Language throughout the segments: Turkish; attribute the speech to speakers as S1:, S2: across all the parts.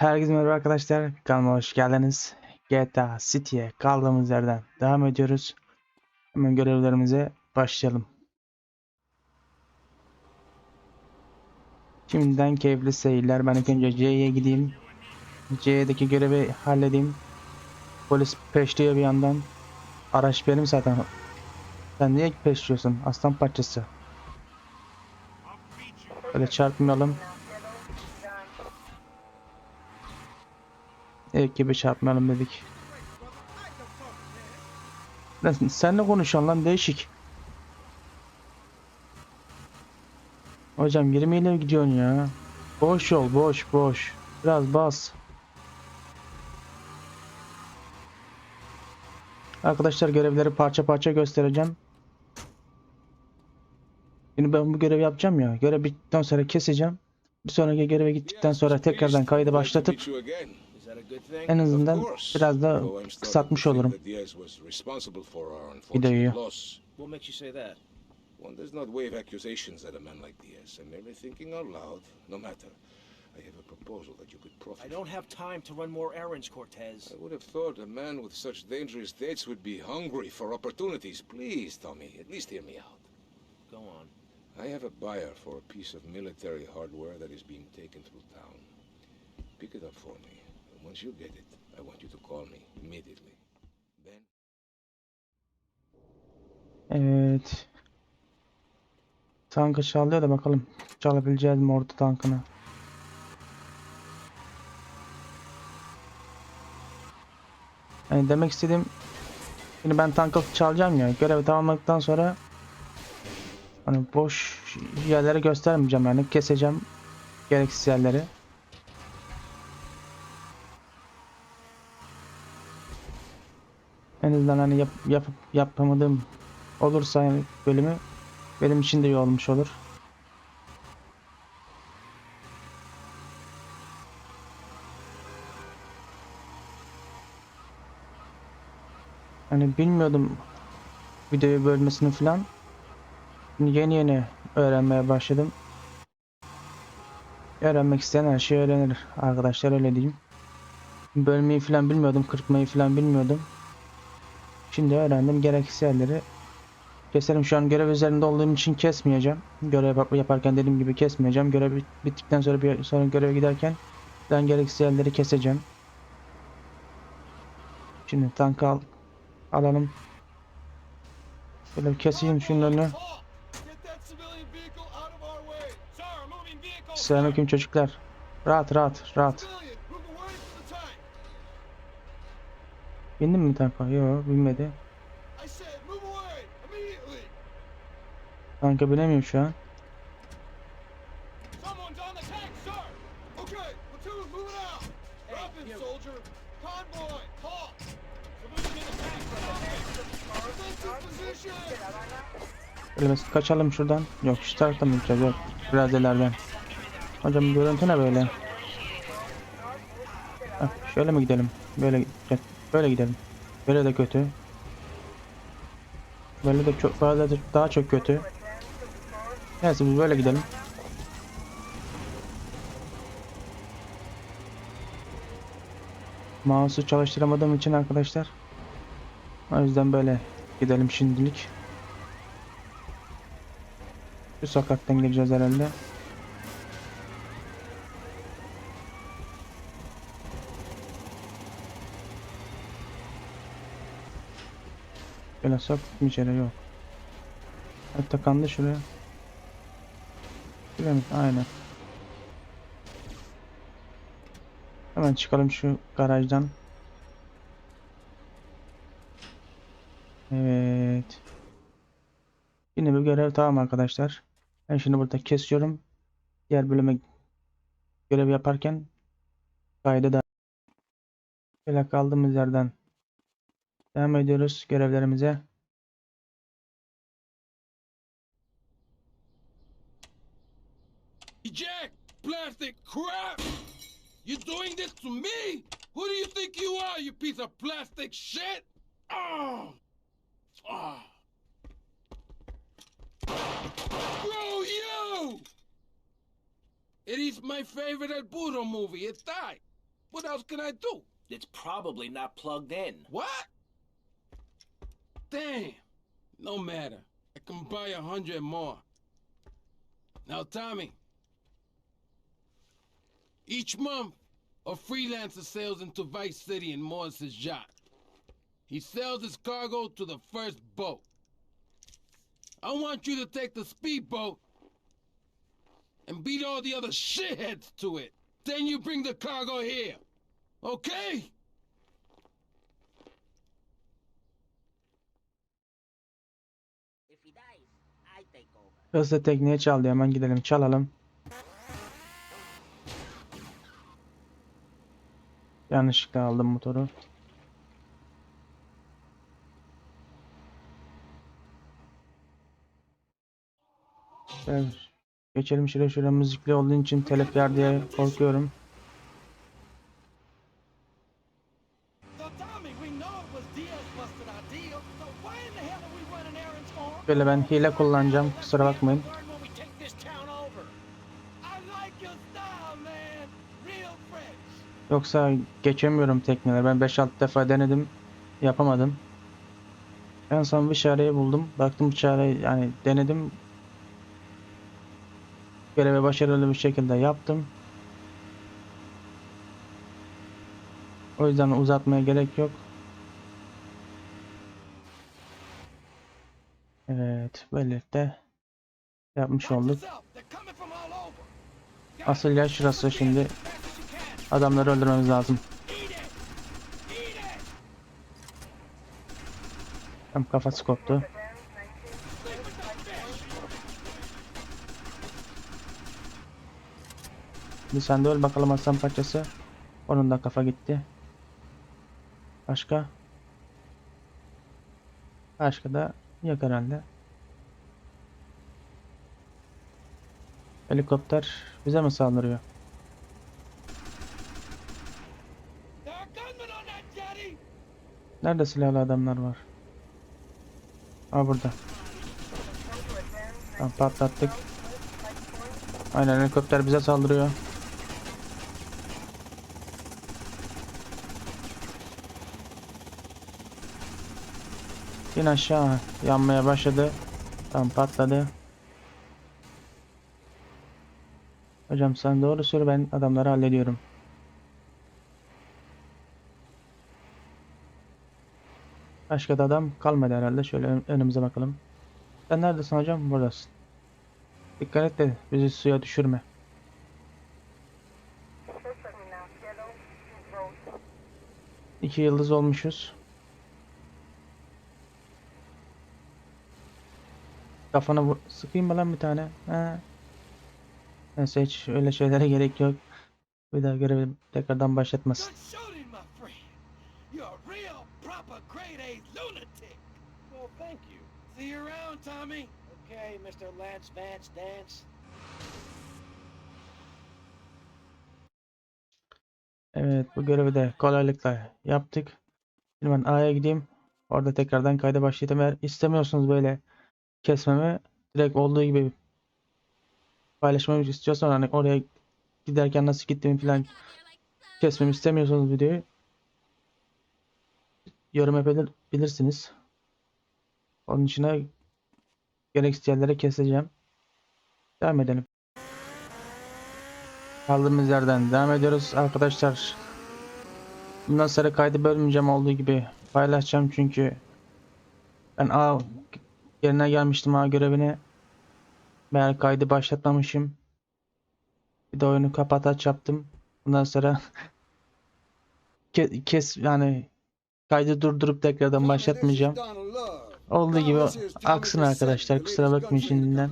S1: Herkese merhaba arkadaşlar. Kanalıma hoş geldiniz. GTA City'ye kaldığımız yerden devam ediyoruz. Hemen görevlerimize başlayalım. Şimdiden keyifli seyirler. Ben ilk önce C'ye gideyim. C'deki görevi halledeyim. Polis peşliyor bir yandan. Araç benim zaten. Sen niye peşliyorsun? Aslan parçası. Böyle çarpmayalım. Ekibi çarpmayalım dedik. Lan sen ne konuşuyorsun lan değişik. Hocam 20 ile gidiyorsun ya. Boş yol boş boş. Biraz bas. Arkadaşlar görevleri parça parça göstereceğim. Şimdi ben bu görevi yapacağım ya. Görev bittikten sonra keseceğim. Bir sonraki göreve gittikten sonra tekrardan kaydı başlatıp en azından biraz da kısaltmış olurum videoyu.
S2: What makes you say that?
S3: One does not wave accusations at a man like Diaz. I'm merely thinking out loud. No matter. I have a proposal that you could profit
S2: I don't have time to run more errands, Cortez.
S3: I would have thought a man with such dangerous dates would be hungry for opportunities. Please, Tommy, at least hear me out.
S2: Go on.
S3: I have a buyer for a piece of military hardware that is being taken through town. Pick it up for me. And once you get it, I want you to call me immediately. Then
S1: Evet. Tankı çalıyor da bakalım çalabileceğiz mi orta tankını. Yani demek istediğim şimdi ben tankı çalacağım ya görevi tamamladıktan sonra hani boş yerleri göstermeyeceğim yani keseceğim gereksiz yerleri. En azından hani yap, yapıp yapamadığım olursa yani bölümü benim için de iyi olmuş olur. Hani bilmiyordum videoyu bölmesini falan. Yeni yeni öğrenmeye başladım. Öğrenmek isteyen her şeyi öğrenir arkadaşlar öyle diyeyim. Bölmeyi falan bilmiyordum, kırpmayı falan bilmiyordum. Şimdi öğrendim gereksiz yerleri Keserim şu an görev üzerinde olduğum için kesmeyeceğim. Görev yap- yaparken dediğim gibi kesmeyeceğim. Görev bit- bittikten sonra bir sonra göreve giderken ben gereksiz yerleri keseceğim. Şimdi tank al alalım. Şöyle bir keseyim önünü. Selamünaleyküm çocuklar. Rahat rahat rahat. Bindin mi tanka? Yok binmedi. Tanka binemiyorum şu an. Biz kaçalım şuradan. Yok şu taraftan mı gideceğiz? Yok. Biraz ileriden. Hocam görüntü ne böyle? Heh, şöyle mi gidelim? Böyle böyle gidelim. Böyle de kötü. Böyle de çok böyle de daha çok kötü. Neyse biz böyle gidelim. Mouse'u çalıştıramadığım için arkadaşlar. O yüzden böyle gidelim şimdilik. Şu sokaktan gireceğiz herhalde. Şöyle sok bir içeri yok. Evet tıkandı şuraya. Şuraya mı? Aynen. Hemen çıkalım şu garajdan. Evet. Yine bir görev tamam arkadaşlar. Ben şimdi burada kesiyorum. Diğer bölüme görev yaparken kaydı da böyle kaldığımız yerden devam ediyoruz görevlerimize.
S4: Jack, Plastic crap! You're doing this to me? Who do you think you are, you piece of plastic shit? Ah! Ah! Oh! Oh! Screw you! It is my favorite El Burro movie. It's that.
S3: What else can I do?
S2: It's probably not plugged in.
S3: What? Damn. No matter. I can buy a hundred more. Now, Tommy. Each month, a freelancer sails into Vice City in Morris's yacht. He sells his cargo to the first boat. I want you to take the speedboat and beat all the other shitheads to it. Then you bring the cargo here. Okay?
S1: Hızlı tekneye çaldı hemen gidelim çalalım. Yanlışlıkla aldım motoru. Evet. Geçelim şöyle şöyle müzikli olduğu için telef yer diye korkuyorum. Böyle ben hile kullanacağım. Kusura bakmayın. Yoksa geçemiyorum tekneleri. Ben 5-6 defa denedim. Yapamadım. En son bir çareyi buldum. Baktım bu çareyi yani denedim. Görevi başarılı bir şekilde yaptım. O yüzden uzatmaya gerek yok. Evet, böylelikle yapmış olduk. Asıl yer şurası şimdi. Adamları öldürmemiz lazım. Tam kafası koptu. Bir sen de öl bakalım aslan parçası. Onun da kafa gitti. Başka? Başka da yok herhalde. Helikopter bize mi saldırıyor? Nerede silahlı adamlar var? Aa burada. Tamam patlattık. Aynen helikopter bize saldırıyor. İn aşağı. Yanmaya başladı. Tamam patladı. Hocam sen doğru söyle ben adamları hallediyorum. Başka da adam kalmadı herhalde. Şöyle ön- önümüze bakalım. Sen neredesin hocam? Buradasın. Dikkat et de bizi suya düşürme. İki yıldız olmuşuz. Kafana sıkayım mı lan bir tane? Ha. Neyse hiç öyle şeylere gerek yok. Bir daha görevi tekrardan başlatmasın.
S4: Good shooting, my friend. You're a real, proper, grade A lunatic.
S2: Well, thank you.
S4: See you around, Tommy.
S2: Okay, Mr. Lance Vance Dance.
S1: Evet bu görevi de kolaylıkla yaptık. Şimdi ben A'ya gideyim. Orada tekrardan kayda başlayayım. Eğer istemiyorsunuz böyle kesmemi direkt olduğu gibi paylaşmamı istiyorsan hani oraya giderken nasıl gittiğimi falan kesmemi istemiyorsanız videoyu yorum yapabilirsiniz. Onun için gereksiz yerlere keseceğim. Devam edelim. Kaldığımız yerden devam ediyoruz arkadaşlar. Bundan sonra kaydı bölmeyeceğim olduğu gibi paylaşacağım çünkü ben A yerine gelmiştim A görevine. Meğer kaydı başlatmamışım. Bir de oyunu kapataç yaptım. Bundan sonra ke- kes yani kaydı durdurup tekrardan başlatmayacağım. Olduğu gibi aksın arkadaşlar. Kusura bakmayın şimdiden.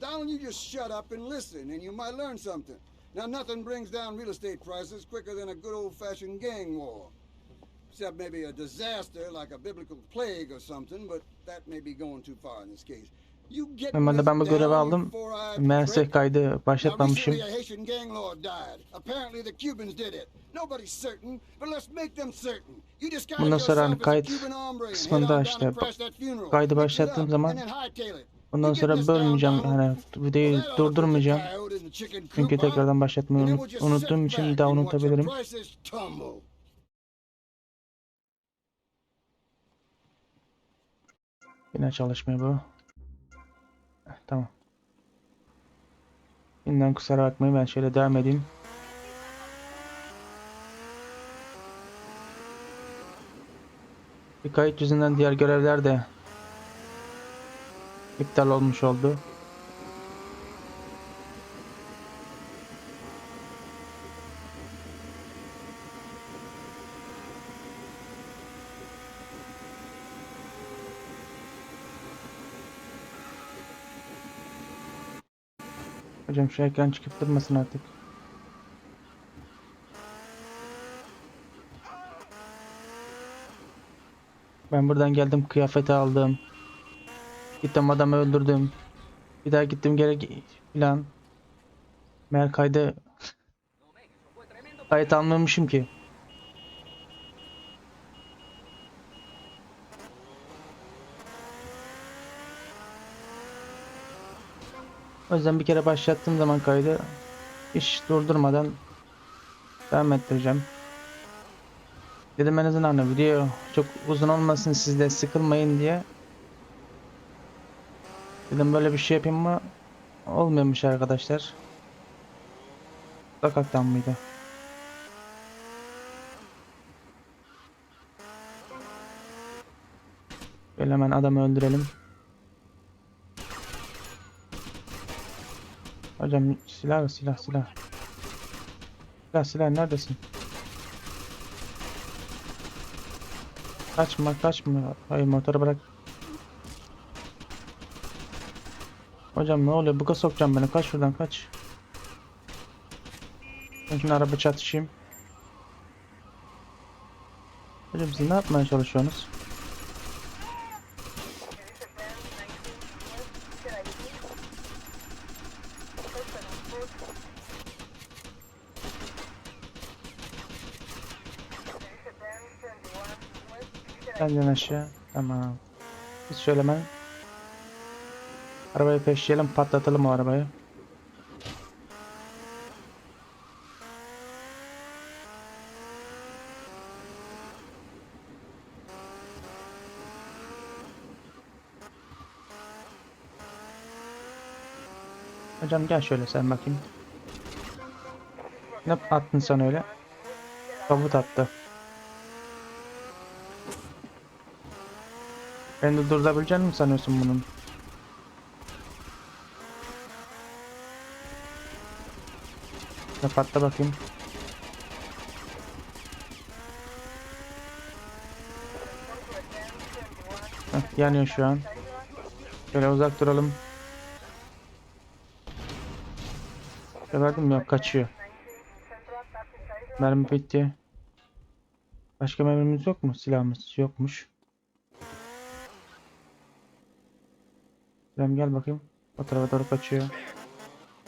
S5: Donald, you just shut up and listen, and you might learn something. Now, nothing brings down real estate prices quicker than a good old-fashioned gang war. Except maybe a disaster like a biblical plague or something, but that may be going too far in this case.
S1: Normalde ben bu görevi aldım. Meğerse kaydı başlatmamışım. Bundan sonra hani kayıt kısmında işte kaydı başlattığım zaman. Ondan sonra bölmeyeceğim hani videoyu durdurmayacağım. Çünkü tekrardan başlatmayı unut- unuttuğum için
S5: back
S1: daha unutabilirim. Yine çalışmıyor bu. Heh, Tamam. Yeniden kusura bakmayın ben şöyle devam edeyim. Bir kayıt yüzünden diğer görevler de iptal olmuş oldu. Hocam şu ekran çıkıp durmasın artık. Ben buradan geldim kıyafeti aldım. Gittim adamı öldürdüm. Bir daha gittim geri filan. Meğer kaydı kayıt almamışım ki. O yüzden bir kere başlattığım zaman kaydı hiç durdurmadan devam ettireceğim. Dedim en azından hani video çok uzun olmasın siz de sıkılmayın diye. Dedim böyle bir şey yapayım ama olmuyormuş arkadaşlar. Sokaktan mıydı? Böyle hemen adamı öldürelim. Hocam silah silah silah. Silah silah neredesin? Kaçma kaçma. Hayır motoru bırak. Hocam ne oluyor? Buka sokacağım beni. Kaç şuradan kaç. Ben şimdi araba çatışayım. Hocam siz ne yapmaya çalışıyorsunuz? Benden aşağı. Tamam. Biz şöyle hemen arabayı peşleyelim patlatalım o arabayı. Hocam gel şöyle sen bakayım. Ne attın sen öyle? Kabut attı. Beni de durdurabilecek mi sanıyorsun bunun? Patla bakayım. Heh, yanıyor şu an. Şöyle uzak duralım. Verdim yok kaçıyor. Mermi bitti. Başka mermimiz yok mu? Silahımız yokmuş. Hocam gel bakayım. O tarafa doğru kaçıyor.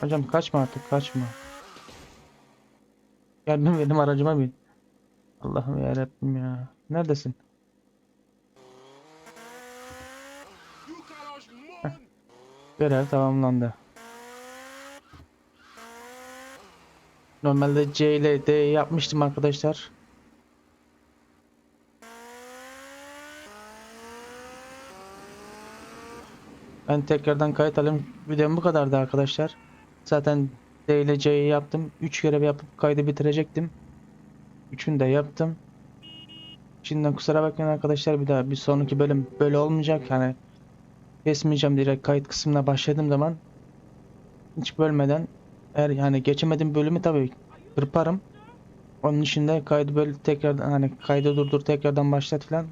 S1: Hocam kaçma artık kaçma. Gel bin benim aracıma bin. Allah'ım yarabbim ya. Neredesin? Heh. Görev tamamlandı. Normalde C ile D yapmıştım arkadaşlar. Ben tekrardan kayıt alayım. Videom bu kadardı arkadaşlar. Zaten D ile C'yi yaptım. 3 görev yapıp kaydı bitirecektim. Üçünü de yaptım. Şimdiden kusura bakmayın arkadaşlar bir daha bir sonraki bölüm böyle olmayacak. Yani kesmeyeceğim direkt kayıt kısmına başladığım zaman hiç bölmeden eğer yani geçemedim bölümü tabii kırparım. Onun için de kaydı böyle tekrardan hani kaydı durdur tekrardan başlat falan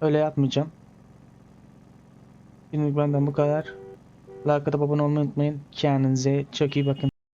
S1: öyle yapmayacağım. Şimdilik benden bu kadar. Like atıp abone olmayı unutmayın. Kendinize çok iyi bakın.